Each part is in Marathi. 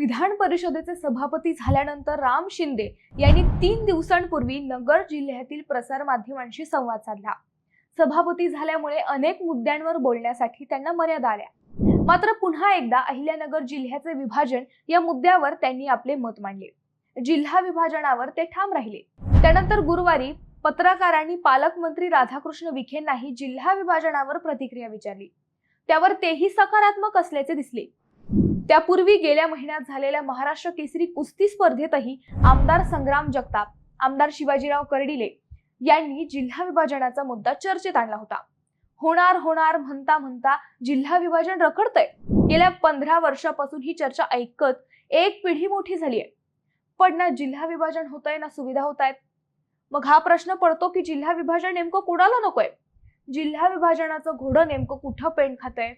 विधान परिषदेचे सभापती झाल्यानंतर राम शिंदे यांनी तीन दिवसांपूर्वी नगर जिल्ह्यातील प्रसार माध्यमांशी संवाद साधला. सभापती झाल्यामुळे अनेक मुद्द्यांवर बोलण्यासाठी त्यांना मर्यादा आल्या. मात्र पुन्हा एकदा अहिल्यानगर जिल्ह्याचे विभाजन या मुद्द्यावर त्यांनी आपले मत मांडले. जिल्हा विभाजनावर ते ठाम राहिले. त्यानंतर गुरुवारी पत्रकारांनी पालकमंत्री राधाकृष्ण विखेंनाही जिल्हा विभाजनावर प्रतिक्रिया विचारली. त्यावर तेही सकारात्मक असल्याचे दिसले. त्यापूर्वी गेल्या महिन्यात झालेल्या महाराष्ट्र केसरी कुस्ती स्पर्धेतही आमदार संग्राम जगताप आमदार शिवाजीराव कर्डिले यांनी जिल्हा विभाजनाचा मुद्दा चर्चेत आणला होता. होणार होणार म्हणता म्हणता जिल्हा विभाजन रखडतंय. गेल्या पंधरा वर्षापासून ही चर्चा ऐकत एक पिढी मोठी झाली आहे पण ना जिल्हा विभाजन होतंय ना सुविधा होत आहेत मग हा प्रश्न पडतो की जिल्हा विभाजन नेमकं कुणाला नकोय? जिल्हा विभाजनाचं घोडं नेमकं कुठं पेंट खातंय?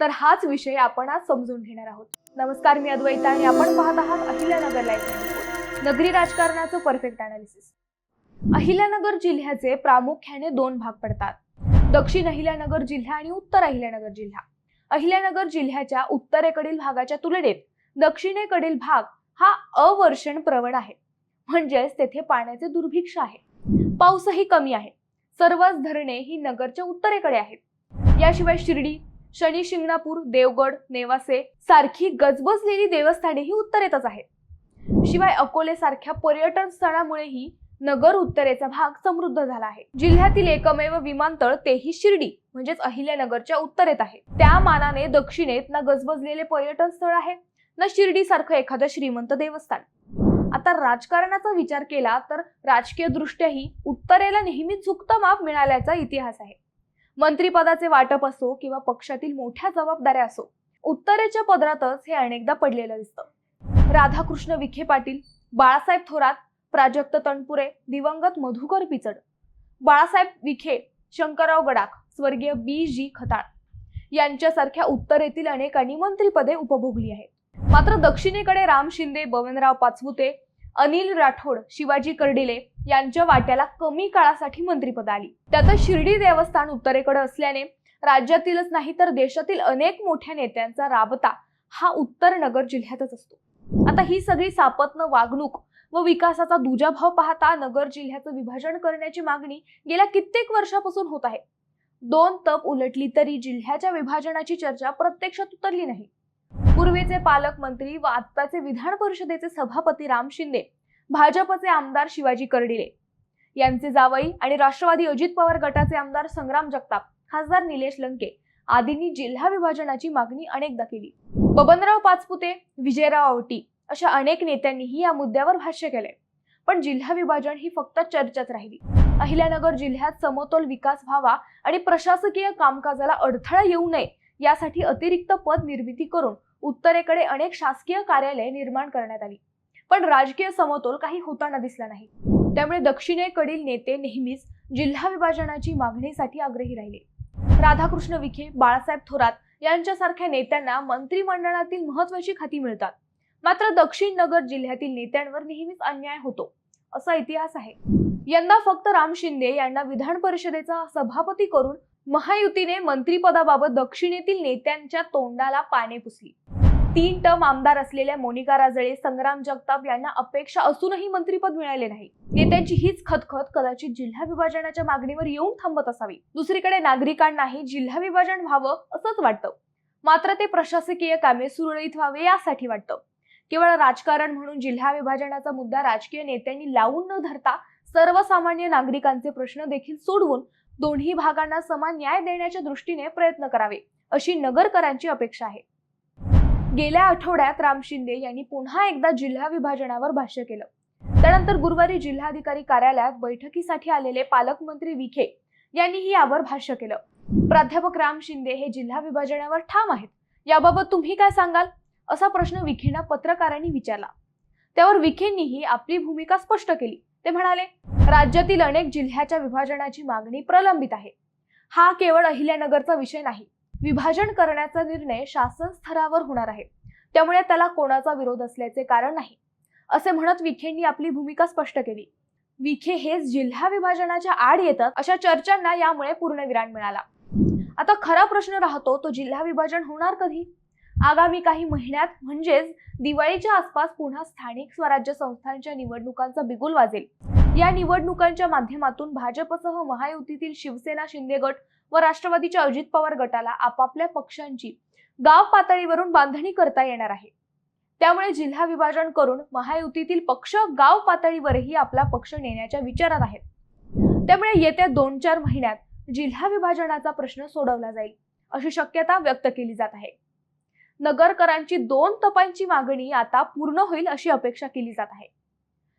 तर हाच विषय आपण आज समजून घेणार आहोत. नमस्कार मी अद्वैता आणि आपण पाहत आहात अहिल्यानगर लाईफ नगरी राजकारणाचं परफेक्ट अनालिसिस अहिल्यानगर जिल्ह्याचे प्रामुख्याने दोन भाग पडतात. दक्षिण अहिल्यानगर जिल्हा आणि उत्तर अहिल्यानगर जिल्हा. अहिल्यानगर जिल्ह्याच्या उत्तरेकडील भागाच्या तुलनेत दक्षिणेकडील भाग हा अवर्षण प्रवण आहे. म्हणजेच तेथे पाण्याचे दुर्भिक्ष आहे. पाऊसही कमी आहे. सर्वच धरणे ही नगरच्या उत्तरेकडे आहेत. याशिवाय शिर्डी शनी शिंगणापूर देवगड नेवासे सारखी गजबजलेली देवस्थाने ही उत्तरेतच आहेत. शिवाय अकोले सारख्या पर्यटन स्थळामुळेही नगर उत्तरेचा भाग समृद्ध झाला आहे. जिल्ह्यातील एकमेव विमानतळ तेही शिर्डी म्हणजेच अहिल्यानगरच्या उत्तरेत आहे. त्या मानाने दक्षिणेत ना गजबजलेले पर्यटन स्थळ आहे ना शिर्डी सारखं एखादं श्रीमंत देवस्थान. आता राजकारणाचा विचार केला तर राजकीय दृष्ट्याही उत्तरेला नेहमी चुकतं माप मिळाल्याचा इतिहास आहे. मंत्रीपदाचे वाटप असो किंवा पक्षातील मोठ्या जबाबदाऱ्या असो उत्तरेच्या पदरातच हे अनेकदा पडलेलं दिसतं. राधाकृष्ण विखे पाटील बाळासाहेब थोरात प्राजक्त तणपुरे दिवंगत मधुकर पिचड बाळासाहेब विखे शंकरराव गडाख स्वर्गीय बी. जी. खताळ यांच्यासारख्या उत्तरेतील अनेकांनी मंत्रीपदे उपभोगली आहेत. मात्र दक्षिणेकडे राम शिंदे बवनराव पाचपुते अनिल राठोड शिवाजी कर्डिले यांच्या वाट्याला कमी काळासाठी मंत्रिपद आली. त्यातच शिर्डी देवस्थान उत्तरेकडे असल्याने राज्यातीलच नाही तर देशातील अनेक मोठ्या नेत्यांचा राबता हा उत्तर नगर जिल्ह्यातच असतो. आता ही सगळी सापत्न वागणूक व विकासाचा दुजाभाव पाहता नगर जिल्ह्याचं विभाजन करण्याची मागणी गेल्या कित्येक वर्षापासून होत आहे. दोन तप उलटली तरी जिल्ह्याच्या विभाजनाची चर्चा प्रत्यक्षात उतरली नाही. पूर्वीचे पालकमंत्री व आत्ताचे विधान परिषदेचे सभापती राम शिंदे भाजपचे आमदार शिवाजी कर्डिले. यांचे जावई आणि राष्ट्रवादी अजित पवार गटाचे आमदार संग्राम जगताप खासदार निलेश लंके आदींनी जिल्हा विभाजनाची मागणी अनेकदा केली. बबनराव पाचपुते विजयराव आवटी अशा अनेक नेत्यांनीही या मुद्द्यावर भाष्य केले पण जिल्हा विभाजन ही फक्त चर्चेत राहिली. अहिल्यानगर जिल्ह्यात समतोल विकास व्हावा आणि प्रशासकीय कामकाजाला अडथळा येऊ नये यासाठी अतिरिक्त पद निर्मिती करून उत्तरेकडे अनेक शासकीय कार्यालये निर्माण करण्यात आली. पण राजकीय समतोल काही होताना दिसला नाही. त्यामुळे दक्षिणेकडील नेते नेहमीच जिल्हा विभाजनाची मागणीसाठी आग्रही राहिले. राधाकृष्ण विखे बाळासाहेब थोरात यांच्यासारख्या नेत्यांना मंत्रिमंडळातील महत्वाची खाती मिळतात. मात्र दक्षिण नगर जिल्ह्यातील नेत्यांवर नेहमीच अन्याय होतो असा इतिहास आहे. यंदा फक्त राम शिंदे यांना विधान परिषदेचा सभापती करून महायुतीने मंत्रिपदाबाबत दक्षिणेतील नेत्यांच्या तोंडाला पाने पुसली. तीन टर्म आमदार असलेल्या मोनिका राजळे संग्राम जगताप यांना अपेक्षा असूनही मंत्रिपद मिळाले नाही. नेत्यांची हीच खतखत कदाचित जिल्हा विभाजनाच्या मागणीवर येऊन थांबत असावी. दुसरीकडे नागरिकांनाही जिल्हा विभाजन व्हावं असंच वाटतं. मात्र ते प्रशासकीय कामे सुरळीत व्हावे यासाठी वाटतं. केवळ राजकारण म्हणून जिल्हा विभाजनाचा मुद्दा राजकीय नेत्यांनी लावून न धरता सर्वसामान्य नागरिकांचे प्रश्न देखील सोडवून दोन्ही भागांना समान न्याय देण्याच्या दृष्टीने प्रयत्न करावे अशी नगरकरांची अपेक्षा आहे. गेल्या आठवड्यात राम शिंदे यांनी पुन्हा एकदा जिल्हा विभाजनावर भाष्य केलं. त्यानंतर गुरुवारी जिल्हाधिकारी कार्यालयात बैठकीसाठी आलेले पालकमंत्री विखे यांनीही यावर भाष्य केलं. प्राध्यापक राम शिंदे हे जिल्हा विभाजनावर ठाम आहेत. याबाबत तुम्ही काय सांगाल? असा प्रश्न विखेंना पत्रकारांनी विचारला. त्यावर विखेंनीही आपली भूमिका स्पष्ट केली. ते म्हणाले राज्यातील अनेक जिल्ह्याच्या विभाजनाची मागणी प्रलंबित आहे. हा केवळ अहिल्यानगरचा विषय नाही विभाजन करण्याचा निर्णय शासन स्तरावर होणार आहे. त्यामुळे त्याला कोणाचा विरोध असल्याचे कारण नाही. असे म्हणत विखेंनी आपली भूमिका स्पष्ट केली. विखे हेच जिल्हा विभाजनाच्या आड येतात अशा चर्चांना यामुळे पूर्णविराम मिळाला. आता खरा प्रश्न राहतो तो जिल्हा विभाजन होणार कधी? आगामी काही महिन्यात म्हणजेच दिवाळीच्या आसपास पुन्हा स्थानिक स्वराज्य संस्थांच्या निवडणुकांचा बिगुल वाजेल. या निवडणुकांच्या माध्यमातून भाजपसह महायुतीतील शिवसेना शिंदे गट व राष्ट्रवादीच्या अजित पवार गटाला आपापल्या पक्षांची गाव पातळीवरून बांधणी करता येणार आहे. त्यामुळे जिल्हा विभाजन करून महायुतीतील पक्ष गाव पातळीवरही आपला पक्ष नेण्याच्या विचारात आहेत. त्यामुळे येत्या दोन चार महिन्यात जिल्हा विभाजनाचा प्रश्न सोडवला जाईल अशी शक्यता व्यक्त केली जात आहे. नगरकरांची दोन तपांची मागणी आता पूर्ण होईल अशी अपेक्षा केली जात आहे.